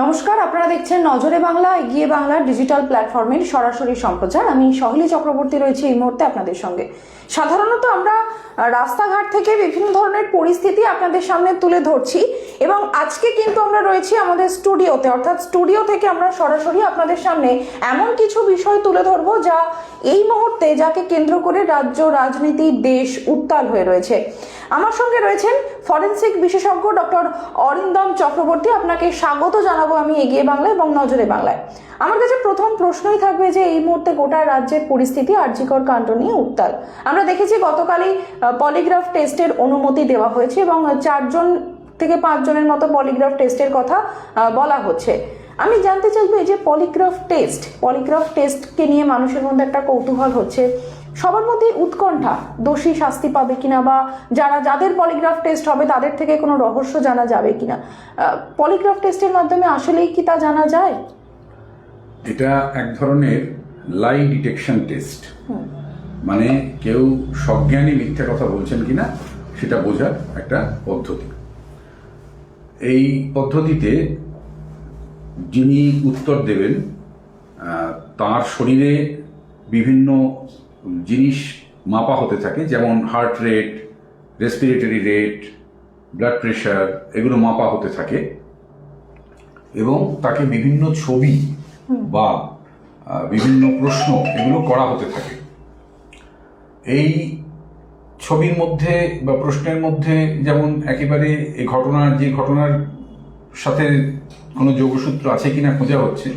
নমস্কার, আপনারা দেখছেন নজরে বাংলা, এগিয়ে বাংলার ডিজিটাল প্ল্যাটফর্মের সরাসরি সম্প্রচার। আমি সহেলি চক্রবর্তী রয়েছে এই মুহূর্তে আপনাদের সঙ্গে। সাধারণত আমরা রাস্তাঘাট থেকে বিভিন্ন ধরনের পরিস্থিতি আপনাদের সামনে তুলে ধরছি এবং আজকে কিন্তু আমরা রয়েছি আমাদের স্টুডিওতে। অর্থাৎ স্টুডিও থেকে আমরা সরাসরি আপনাদের সামনে এমন কিছু বিষয় তুলে ধরবো যা এই মুহূর্তে যাকে কেন্দ্র করে রাজ্য, রাজনীতি, দেশ উত্তাল হয়ে রয়েছে। আমার সঙ্গে রয়েছেন ফরেন্সিক বিশেষজ্ঞ ডক্টর অরিন্দম চক্রবর্তী। আপনাকে স্বাগত জানাব আমি এগিয়ে বাংলা এবং নজরে বাংলায়। আমার কাছে প্রথম প্রশ্নই থাকবে যে এই মুহূর্তে গোটা রাজ্যের পরিস্থিতি আর্যিকর কাণ্ড নিয়ে উত্তাল। আমরা দেখেছি গতকালই পলিগ্রাফ টেস্টের অনুমতি দেওয়া হয়েছে এবং চারজন থেকে পাঁচজনের মতো পলিগ্রাফ টেস্টের কথা বলা হচ্ছে। আমি জানতে চাইব এই যে পলিগ্রাফ টেস্ট পলিগ্রাফ টেস্টকে নিয়ে মানুষের মধ্যে একটা কৌতূহল হচ্ছে। সবার মধ্যে উৎকণ্ঠা। দোষী শাস্তি পাবে কিনা বা যারা যাদের পলিগ্রাফ টেস্ট হবে তাদের থেকে কোনো রহস্য জানা যাবে কিনা? পলিগ্রাফ টেস্টের মাধ্যমে আসলেই কি তা জানা যায়? এটা এক ধরনের লাই ডিটেকশন টেস্ট মানে কেউ সজ্ঞানী মিথ্যা কথা বলছেন কিনা সেটা বোঝার একটা পদ্ধতি। এই পদ্ধতিতে যিনি উত্তর দেবেন তার শরীরে বিভিন্ন জিনিস মাপা হতে থাকে, যেমন heart rate respiratory rate blood pressure এগুলো মাপা হতে থাকে। এবং তাকে বিভিন্ন ছবি বা বিভিন্ন প্রশ্ন এগুলো করা হতে থাকে। এই ছবির মধ্যে বা প্রশ্নের মধ্যে যেমন একেবারে এই ঘটনার যে ঘটনার সাথে কোনো যোগসূত্র আছে কিনা খোঁজা হচ্ছে,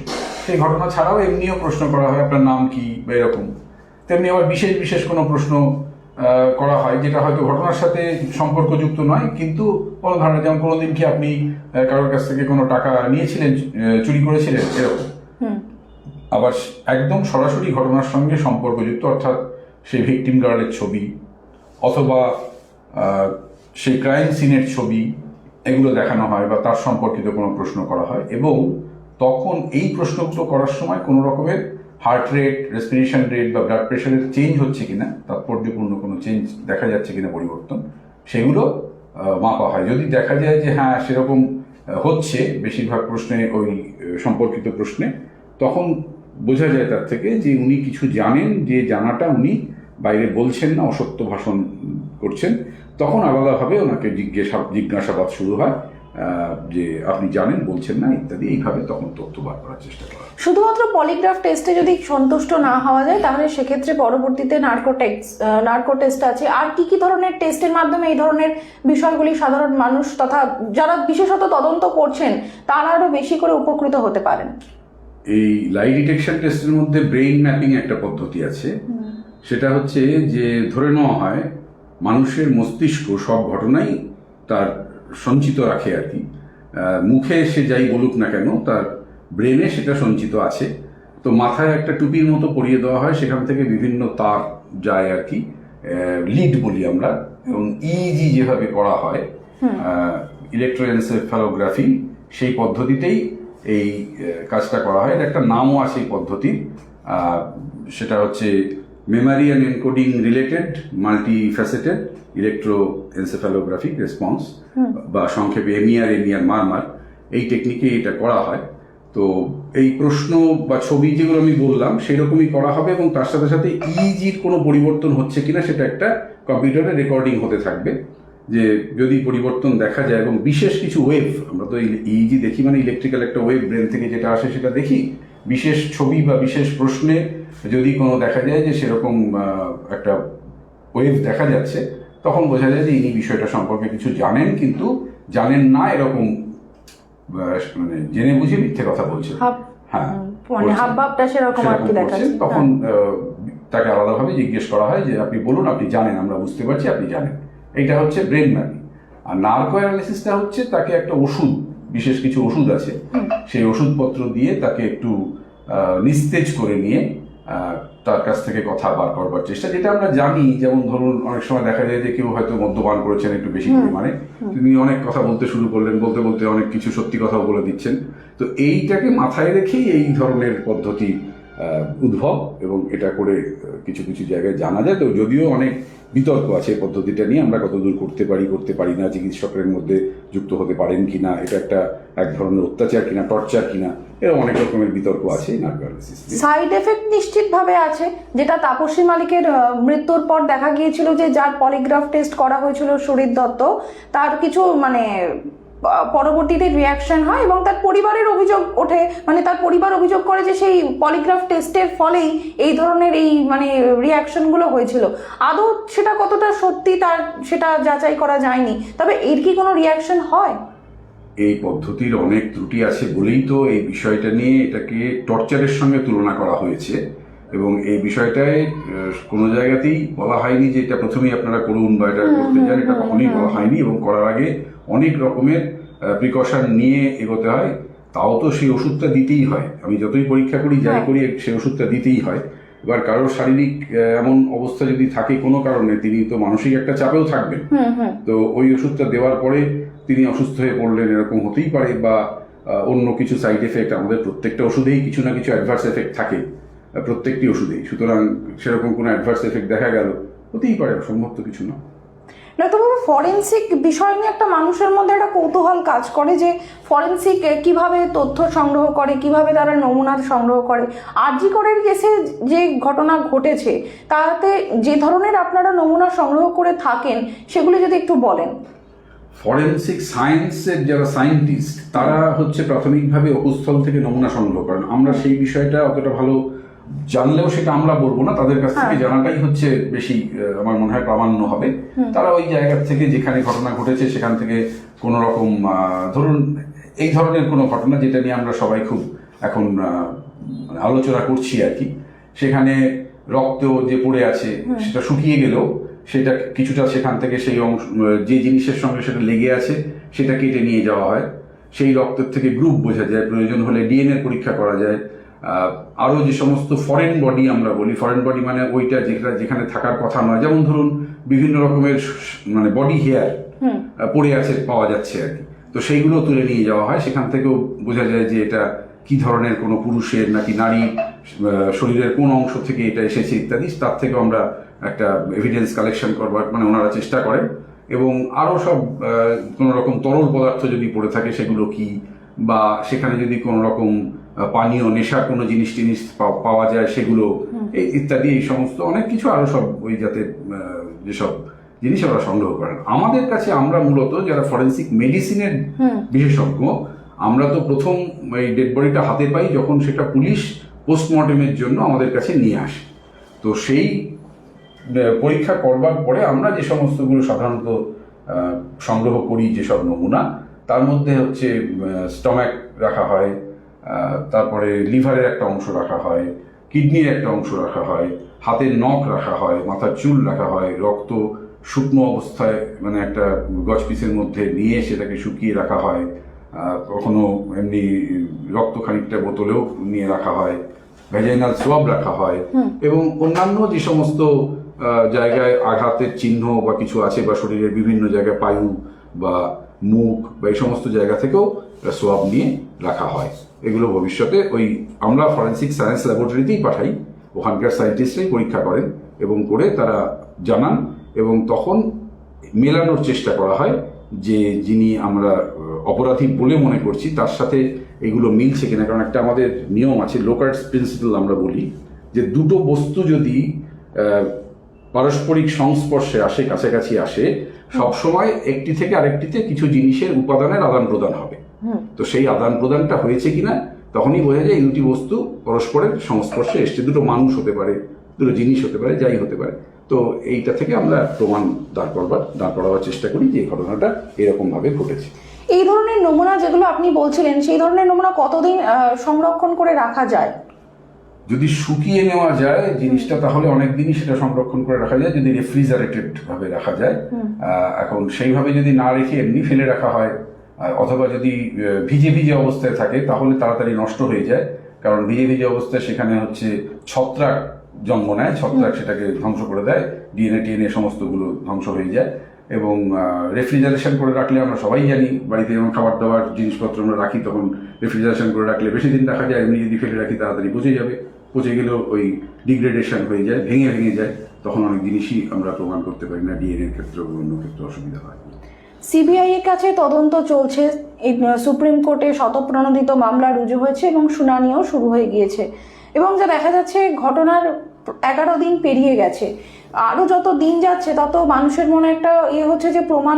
সেই ঘটনা ছাড়াও এমনিও প্রশ্ন করা হয়, আপনার নাম কি বা এরকম। তেমনি আবার বিশেষ বিশেষ কোনো প্রশ্ন করা হয় যেটা হয়তো ঘটনার সাথে সম্পর্কযুক্ত নয় কিন্তু কোনো ধরনের যেমন কোনোদিন কি আপনি কারোর কাছ থেকে কোনো টাকা নিয়েছিলেন চুরি করেছিলেন? এরকম। আবার একদম সরাসরি ঘটনার সঙ্গে সম্পর্কযুক্ত অর্থাৎ সেই ভিকটিম গার্লের ছবি অথবা সেই ক্রাইম সিনের ছবি এগুলো দেখানো হয় বা তার সম্পর্কিত কোনো প্রশ্ন করা হয় এবং তখন এই প্রশ্নগুলো করার সময় কোনো রকমের হার্ট রেট রেসপিরেশন রেট বা ব্লাড প্রেশারের চেঞ্জ হচ্ছে কিনা, তাৎপর্যপূর্ণ কোনো চেঞ্জ দেখা যাচ্ছে কিনা পরিবর্তন, সেগুলো মাপা হয়। যদি দেখা যায় যে হ্যাঁ সেরকম হচ্ছে বেশিরভাগ প্রশ্নে, ওই সম্পর্কিত প্রশ্নে, তখন বোঝা যায় তার থেকে যে উনি কিছু জানেন, যে জানাটা উনি বাইরে বলছেন না, অসত্য ভাষণ করছেন, তখন আলাদাভাবে ওনাকে জিজ্ঞাসা, জিজ্ঞাসাবাদ শুরু হয়। যে আপনি জানেন বলছেন না ইত্যাদি এইভাবে তখন তথ্য বার করার চেষ্টা করা শুধুমাত্র পলিগ্রাফ টেস্টে যদি সন্তুষ্ট না হওয়া যায় তাহলে সেক্ষেত্রে পরবর্তীতে নার্কো টেস্ট নার্কো টেস্ট আছে। আর কি কি ধরনের টেস্টের মাধ্যমে এই ধরনের বিষয়গুলি সাধারণ মানুষ তথা যারা বিশেষত তদন্ত করছেন তারা আরও বেশি করে উপকৃত হতে পারেন? এই লাই ডিটেকশন টেস্টের মধ্যে ব্রেইন ম্যাপিং একটা পদ্ধতি আছে। সেটা হচ্ছে যে ধরে নেওয়া হয় মানুষের মস্তিষ্ক সব ঘটনাই তার সঞ্চিত রাখে আর কি। মুখে সে যাই বলুক না কেন তার ব্রেনে সেটা সঞ্চিত আছে। তো মাথায় একটা টুপির মতো পরিয়ে দেওয়া হয় সেখান থেকে বিভিন্ন তার যায় আর কি। লিড বলি আমরা। এবং ইজি যেভাবে করা হয় ইলেকট্রোএনসেফালোগ্রাফি সেই পদ্ধতিতেই এই কাজটা করা হয়। একটা নামও আছে এই পদ্ধতির। সেটা হচ্ছে memory and encoding related multi faceted electro encephalographic response বা সংক্ষেপে এমিআর এমিআর মারমার এই টেকনিকে এটা করা হয়। তো এই প্রশ্ন বা ছবি যেগুলো আমি বললাম সেই রকমই করা হবে এবং তার সাথে সাথে ইজির কোনো পরিবর্তন হচ্ছে কিনা সেটা একটা কম্পিউটারে রেকর্ডিং হতে থাকবে। যে যদি পরিবর্তন দেখা যায় এবং বিশেষ কিছু ওয়েভ আমরা তো ইজি দেখি মানে ইলেকট্রিক্যাল একটা ওয়েভ ব্রেন থেকে যেটা আসে সেটা দেখি। বিশেষ ছবি বা বিশেষ প্রশ্নে যদি কোনো দেখা যায় যে সেরকম একটা ওয়েভ দেখা যাচ্ছে তখন বোঝা যায় যে ইনি বিষয়টা সম্পর্কে কিছু জানেন কিন্তু জানেন না এরকম মানে জেনে বুঝে মিথ্যে কথা বলছেন। হাব হ্যাঁ মানে তখন তাকে আলাদাভাবে জিজ্ঞেস করা হয় যে আপনি বলুন আপনি জানেন আমরা বুঝতে পারছি আপনি জানেন। এইটা হচ্ছে ব্রেন ম্যাপিং আর নার্কো অ্যানালিসিসটা হচ্ছে তাকে একটা ওষুধ বিশেষ কিছু ওষুধ আছে। সেই ওষুধপত্র দিয়ে তাকে একটু নিস্তেজ করে নিয়ে আহ, তার কাছ থেকে কথা বার করবার চেষ্টা। যেটা আমরা জানি যেমন ধরুন অনেক সময় দেখা যায় যে কেউ হয়তো মদ্যপান করেছেন একটু বেশি পরিমাণে। তিনি অনেক কথা বলতে শুরু করলেন বলতে বলতে অনেক কিছু সত্যি কথাও বলে দিচ্ছেন। তো এইটাকে মাথায় রেখেই এই ধরনের পদ্ধতি উদ্ভব এবং এটা করে কিছু কিছু জায়গায় জানা যায়। তো যদিও অনেক বিতর্ক আছে পদ্ধতিটা নিয়ে, আমরা কতদূর করতে পারি করতে পারি না, চিকিৎসকের মধ্যে যুক্ত হতে পারেন কি না এটা একটা এক ধরনের অত্যাচার কিনা, টর্চার কিনা, এরকম অনেক রকমের বিতর্ক আছে সাইড এফেক্ট নিশ্চিতভাবে আছে। যেটা তাপসী মালিকের মৃত্যুর পর দেখা গিয়েছিল যে যার পলিগ্রাফ টেস্ট করা হয়েছিল শরীর দত্ত, তার কিছু মানে পরবর্তীতে রিয়াকশন হয় এবং তার পরিবারের অভিযোগ ওঠে। মানে তার পরিবার অভিযোগ করে যে সেই পলিগ্রাফ টেস্টের ফলেই এই ধরনের এই মানে রিয়াকশনগুলো হয়েছিল। আদৌ সেটা কতটা সত্যি তার সেটা যাচাই করা যায়নি। তবে এর কি কোনো রিয়াকশন হয়? এই পদ্ধতির অনেক ত্রুটি আছে বলেই তো এই বিষয়টা নিয়ে এটাকে টর্চারের সঙ্গে তুলনা করা হয়েছে। এবং এই বিষয়টায় কোনো জায়গাতেই বলা হয়নি যে এটা প্রথমেই আপনারা করুন বা এটা করতে যান এটা কখনোই বলা হয়নি। এবং করার আগে অনেক রকমের প্রিকশন নিয়ে এগোতে হয় তাও তো সেই ওষুধটা দিতেই হয়। আমি যতই পরীক্ষা করি যাই হ্যাঁ। করি সেই ওষুধটা দিতেই হয়। এবার কারোর শারীরিক এমন অবস্থা যদি থাকে কোনো কারণে তিনি তো মানসিক একটা চাপেও থাকবেন। তো ওই ওষুধটা দেওয়ার পরে তিনি অসুস্থ হয়ে পড়লেন এরকম হতেই পারে বা অন্য কিছু সাইড এফেক্ট আমাদের প্রত্যেকটা ওষুধেই কিছু না কিছু অ্যাডভার্স এফেক্ট থাকে। প্রত্যেকটি ওষুধেই। সুতরাং সেরকম কোনো অ্যাডভার্স এফেক্ট দেখা গেল হতেই পারে অসম্ভব তো কিছু না। না তবে ফরেন্সিক বিষয় নিয়ে একটা মানুষের মধ্যে একটা কৌতূহল কাজ করে যে ফরেন্সিক কীভাবে তথ্য সংগ্রহ করে, কীভাবে তারা নমুনা সংগ্রহ করে। আরজি করের কেসে যে ঘটনা ঘটেছে, তাতে যে ধরনের আপনারা নমুনা সংগ্রহ করে থাকেন, সেগুলি যদি একটু বলেন। ফরেন্সিক সায়েন্সের যারা সায়েন্টিস্ট তারা হচ্ছে প্রাথমিকভাবে অকুস্থল থেকে নমুনা সংগ্রহ করেন। আমরা সেই বিষয়টা অতটা ভালো জানলেও সেটা আমরা বলব না তাদের কাছ থেকে হ্যাঁ। জানাটাই হচ্ছে বেশি আমার মনে হয় প্রামাণ্য হবে। তারা ওই জায়গা থেকে যেখানে ঘটনা ঘটেছে সেখান থেকে কোনো রকম ধরুন এই ধরনের কোনো ঘটনা যেটা নিয়ে আমরা সবাই খুব এখন মানে আলোচনা করছি আর কি সেখানে রক্ত যে পড়ে আছে সেটা শুকিয়ে গেলেও সেটা কিছুটা সেখান থেকে সেই অংশ যে জিনিসের সঙ্গে সেটা লেগে আছে সেটা কেটে নিয়ে যাওয়া হয়। সেই রক্তের থেকে গ্রুপ বোঝা যায় প্রয়োজন হলে ডিএনএ পরীক্ষা করা যায়। আহ, আরও যে সমস্ত ফরেন বডি আমরা বলি ফরেন বডি মানে ওইটা যেটা যেখানে থাকার কথা নয়। যেমন ধরুন বিভিন্ন রকমের মানে বডি হেয়ার পড়ে আছে পাওয়া যাচ্ছে আর কি। তো সেইগুলো তুলে নিয়ে যাওয়া হয়। সেখান থেকেও বোঝা যায় যে এটা কি ধরনের কোনো পুরুষের নাকি নারী শরীরের কোন অংশ থেকে এটা এসেছে ইত্যাদি তার থেকেও আমরা একটা এভিডেন্স কালেকশন করবার মানে ওনারা চেষ্টা করেন। এবং আরও সব কোনো রকম তরল পদার্থ যদি পড়ে থাকে সেগুলো কি? বা সেখানে যদি কোনো রকম পানীয় নেশা কোনো জিনিস টিনিস পাওয়া যায় সেগুলো ইত্যাদি এই সমস্ত অনেক কিছু আরও সব ওই যাতে যেসব জিনিস ওরা সংগ্রহ করেন। আমাদের কাছে আমরা মূলত যারা ফরেন্সিক মেডিসিনের বিশেষজ্ঞ আমরা তো প্রথম এই ডেড বডিটা হাতে পাই যখন সেটা পুলিশ পোস্টমর্টেমের জন্য আমাদের কাছে নিয়ে আসে। তো সেই পরীক্ষা করবার পরে আমরা যে সমস্তগুলো সাধারণত সংগ্রহ করি যেসব নমুনা তার মধ্যে হচ্ছে স্টমাক রাখা হয় তারপরে লিভারের একটা অংশ রাখা হয় কিডনির একটা অংশ রাখা হয় হাতের নখ রাখা হয় মাথার চুল রাখা হয় রক্ত শুকনো অবস্থায় মানে একটা গছ পিসের মধ্যে নিয়ে সেটাকে শুকিয়ে রাখা হয় কখনো এমনি রক্ত খানিকটা বোতলেও নিয়ে রাখা হয় ভ্যাজাইনাল সোয়াব রাখা হয় এবং অন্যান্য যে সমস্ত জায়গায় আঘাতের চিহ্ন বা কিছু আছে বা শরীরের বিভিন্ন জায়গায় পায়ু বা মুখ বা এই সমস্ত জায়গা থেকেও সোয়াব নিয়ে রাখা হয়। এগুলো ভবিষ্যতে ওই আমরা ফরেন্সিক সায়েন্স ল্যাবরেটরিতেই পাঠাই। ওখানকার সায়েন্টিস্টরাই পরীক্ষা করেন এবং করে তারা জানান এবং তখন মেলানোর চেষ্টা করা হয় যে যিনি আমরা অপরাধী বলে মনে করছি তার সাথে এগুলো মিলছে কিনা। কারণ একটা আমাদের নিয়ম আছে লোকার্স প্রিন্সিপাল আমরা বলি যে দুটো বস্তু যদি পারস্পরিক সংস্পর্শে আসে, কাছাকাছি আসে, সবসময় একটি থেকে আরেকটিতে কিছু জিনিসের উপাদানের আদান প্রদান হবে। তো সেই আদান প্রদানটা হয়েছে কিনা তখনই বোঝা যায় এই দুটি বস্তু পরস্পরের সংস্পর্শে এসছে। দুটো মানুষ হতে পারে দুটো জিনিস হতে পারে যাই হতে পারে। তো এইটা থেকে আমরা প্রমাণ দাঁড় করবার দাঁড় করাবার চেষ্টা করি যে ঘটনাটা এরকম ভাবে ঘটেছে। এই ধরনের নমুনা যেগুলো আপনি বলছিলেন সেই ধরনের নমুনা কতদিন সংরক্ষণ করে রাখা যায়? যদি শুকিয়ে নেওয়া যায় জিনিসটা তাহলে অনেক দিনই সেটা সংরক্ষণ করে রাখা যায়। যদি রেফ্রিজারেটেড ভাবে রাখা যায় এখন সেইভাবে যদি না রেখে এমনি ফেলে রাখা হয় অথবা যদি ভিজে ভিজে অবস্থায় থাকে তাহলে তাড়াতাড়ি নষ্ট হয়ে যায়। কারণ ভিজে ভিজে অবস্থায় সেখানে হচ্ছে ছত্রাক জন্ম নেয় ছত্রাক সেটাকে ধ্বংস করে দেয় ডিএনএ টিএনএ সমস্তগুলো ধ্বংস হয়ে যায়। এবং রেফ্রিজারেশন করে রাখলে আমরা সবাই জানি বাড়িতে যেমন খাবার দাবার জিনিসপত্র আমরা রাখি তখন রেফ্রিজারেশন করে রাখলে বেশি দিন রাখা যায় এমনি যদি ফেলে রাখি তাড়াতাড়ি পচে যাবে। পচে গেলেও ওই ডিগ্রেডেশন হয়ে যায় ভেঙে ভেঙে যায় তখন অনেক জিনিসই আমরা প্রমাণ করতে পারি না ডিএনএর ক্ষেত্রে অন্য ক্ষেত্রে অসুবিধা হয়। সিবিআই এর কাছে তদন্ত চলছে। সুপ্রিম কোর্টে শতপ্রণোদিত মামলা রুজু হয়েছে এবং শুনানিও শুরু হয়ে গিয়েছে। এবং যা দেখা যাচ্ছে, ঘটনার এগারো দিন পেরিয়ে গেছে। আরও যত দিন যাচ্ছে, তত মানুষের মনে একটা ইয়ে হচ্ছে যে প্রমাণ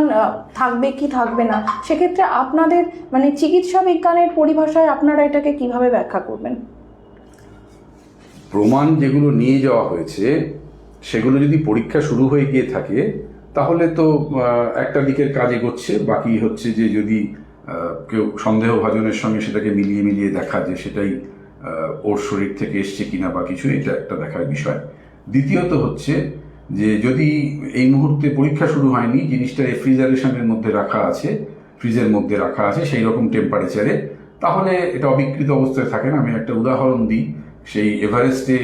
থাকবে কি থাকবে না। সেক্ষেত্রে আপনাদের মানে চিকিৎসা বিজ্ঞানের পরিভাষায় আপনারা এটাকে কীভাবে ব্যাখ্যা করবেন? প্রমাণ যেগুলো নিয়ে যাওয়া হয়েছে, সেগুলো যদি পরীক্ষা শুরু হয়ে গিয়ে থাকে তাহলে তো একটা দিকের কাজ এগোচ্ছে বাকি হচ্ছে যে যদি কেউ সন্দেহভাজনের সঙ্গে সেটাকে মিলিয়ে মিলিয়ে দেখা যে সেটাই ওর শরীর থেকে এসছে কিনা বা কিছু, এটা একটা দেখার বিষয়। দ্বিতীয়ত হচ্ছে যে যদি এই মুহূর্তে পরীক্ষা শুরু হয়নি, জিনিসটা রেফ্রিজারেশনের মধ্যে রাখা আছে, ফ্রিজের মধ্যে রাখা আছে সেই রকম টেম্পারেচারে তাহলে এটা অবিকৃত অবস্থায় থাকে না। আমি একটা উদাহরণ দিই, সেই এভারেস্টে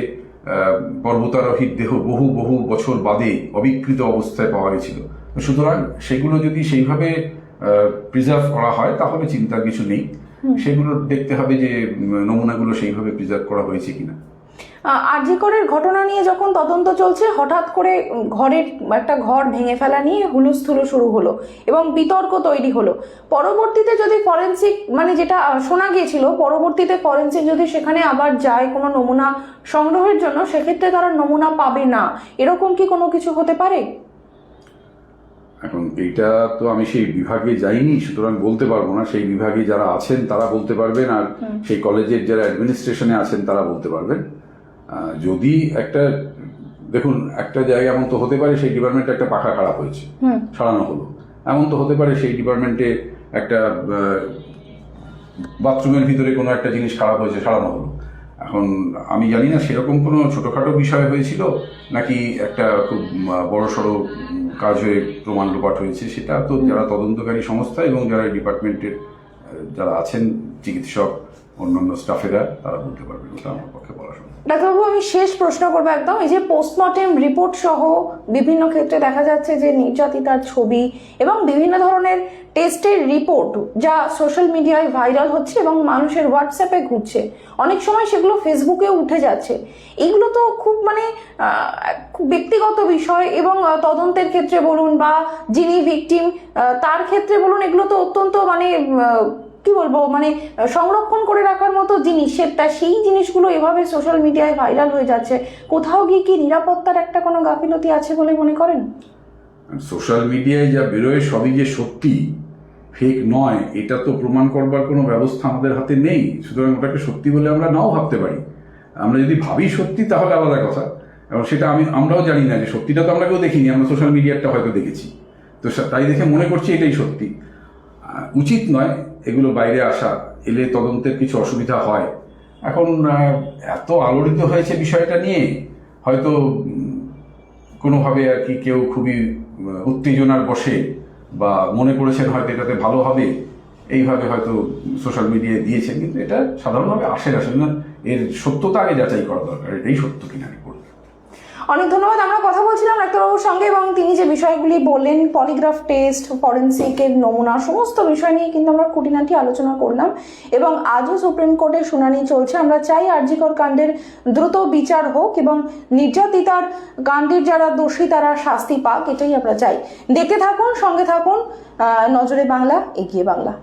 পর্বতারোহীর দেহ বহু বহু বছর বাদে অবিকৃত অবস্থায় পাওয়া গেছিল। সুতরাং সেগুলো যদি সেইভাবে প্রিজার্ভ করা হয় তাহলে চিন্তার কিছু নেই। সেগুলো দেখতে হবে যে নমুনাগুলো সেইভাবে প্রিজার্ভ করা হয়েছে কিনা। আরজিকরের ঘটনা নিয়ে যখন তদন্ত চলছে হঠাৎ করে ঘরের একটা ঘর ভেঙে ফেলা নিয়ে হুলুস্থুলু শুরু হলো এবং বিতর্ক তৈরি হলো। পরবর্তীতে যদি ফরেন্সিক মানে যেটা শোনা গিয়েছিল পরবর্তীতে ফরেন্সিক যদি সেখানে আবার যায় কোনো নমুনা সংগ্রহের জন্য সেক্ষেত্রে তারা নমুনা পাবে না। এরকম কি কোনো কিছু হতে পারে? এখন এইটা তো আমি সেই বিভাগে যাইনি সুতরাং বলতে পারব না। সেই বিভাগে যারা আছেন তারা বলতে পারবেন আর সেই কলেজের যারা অ্যাডমিনিস্ট্রেশনে আছেন তারা বলতে পারবেন। যদি একটা দেখুন একটা জায়গা এমন তো হতে পারে সেই ডিপার্টমেন্টে একটা পাখা খারাপ হয়েছে সারানো হলো। এমন তো হতে পারে সেই ডিপার্টমেন্টে একটা বাথরুমের ভিতরে কোনো একটা জিনিস খারাপ হয়েছে সারানো হলো। এখন আমি জানি না সেরকম কোনো ছোটোখাটো বিষয় হয়েছিল নাকি একটা খুব বড় সড়ো কাজ হয়ে প্রমাণ লোপাট হয়েছে সেটা তো যারা তদন্তকারী সংস্থা এবং যারা ডিপার্টমেন্টের যারা আছেন চিকিৎসক অন্যান্য স্টাফেরা তারা বলতে পারবেন ওটা আমার পক্ষে বলা সম্ভব। ডাক্তারবাবু, আমি শেষ প্রশ্ন করব একদম। এই যে পোস্টমর্টেম রিপোর্ট সহ বিভিন্ন ক্ষেত্রে দেখা যাচ্ছে যে নির্যাতিতার ছবি এবং বিভিন্ন ধরনের টেস্টের রিপোর্ট যা সোশ্যাল মিডিয়ায় ভাইরাল হচ্ছে এবং মানুষের হোয়াটসঅ্যাপে ঘুরছে। অনেক সময় সেগুলো ফেসবুকেও উঠে যাচ্ছে। এগুলো তো খুব মানে ব্যক্তিগত বিষয় এবং তদন্তের ক্ষেত্রে বলুন বা যিনি ভিকটিম তার ক্ষেত্রে বলুন এগুলো তো অত্যন্ত মানে কি বলব মানে সংরক্ষণ করে রাখার মতো জিনিস সেটা সেই জিনিসগুলো এভাবে সোশ্যাল মিডিয়ায় ভাইরাল হয়ে যাচ্ছে। কোথাও গিয়ে কি নিরাপত্তার একটা কোনো গাফিলতি আছে বলে মনে করেন? সোশ্যাল মিডিয়ায় যা বেরোয় সবই যে সত্যি ফেক নয়, এটা তো প্রমাণ করবার কোনো ব্যবস্থা আমাদের হাতে নেই। সুতরাং ওটাকে সত্যি বলে আমরা নাও ভাবতে পারি। আমরা যদি ভাবি সত্যি, তাহলে আলাদা কথা। এবং সেটা আমি, আমরাও জানি না যে সত্যিটা তো আমরা কেউ দেখিনি, আমরা সোশ্যাল মিডিয়াটা হয়তো দেখেছি। তো তাই দেখে মনে করছি এটাই সত্যি। উচিত নয় এগুলো বাইরে আসা, এলে তদন্তের কিছু অসুবিধা হয়। এখন এত আলোড়িত হয়েছে বিষয়টা নিয়ে, হয়তো কোনোভাবে আর কি কেউ খুবই উত্তেজনার বসে বা মনে করেছেন হয়তো এটাতে ভালো হবে, এইভাবে হয়তো সোশ্যাল মিডিয়ায় দিয়েছেন, কিন্তু এটা সাধারণভাবে আসে না। এর সত্যতা আগে যাচাই করা দরকার এটাই সত্য কিনা রিপোর্ট অনেক ধন্যবাদ, আমরা কথা বলছিলাম ডাক্তারবাবুর সঙ্গে এবং তিনি যে বিষয়গুলি বললেন পলিগ্রাফ টেস্ট ফরেন্সিকের নমুনা, সমস্ত বিষয় নিয়ে কিন্তু আমরা খুঁটিনাটি আলোচনা করলাম এবং আজও সুপ্রিম কোর্টে শুনানি চলছে। আমরা চাই আরজিকর কাণ্ডের দ্রুত বিচার হোক এবং নির্যাতিতার কাণ্ডের যারা দোষী তারা শাস্তি পাক, এটাই আমরা চাই। দেখতে থাকুন, সঙ্গে থাকুন নজরে বাংলা, এগিয়ে বাংলা।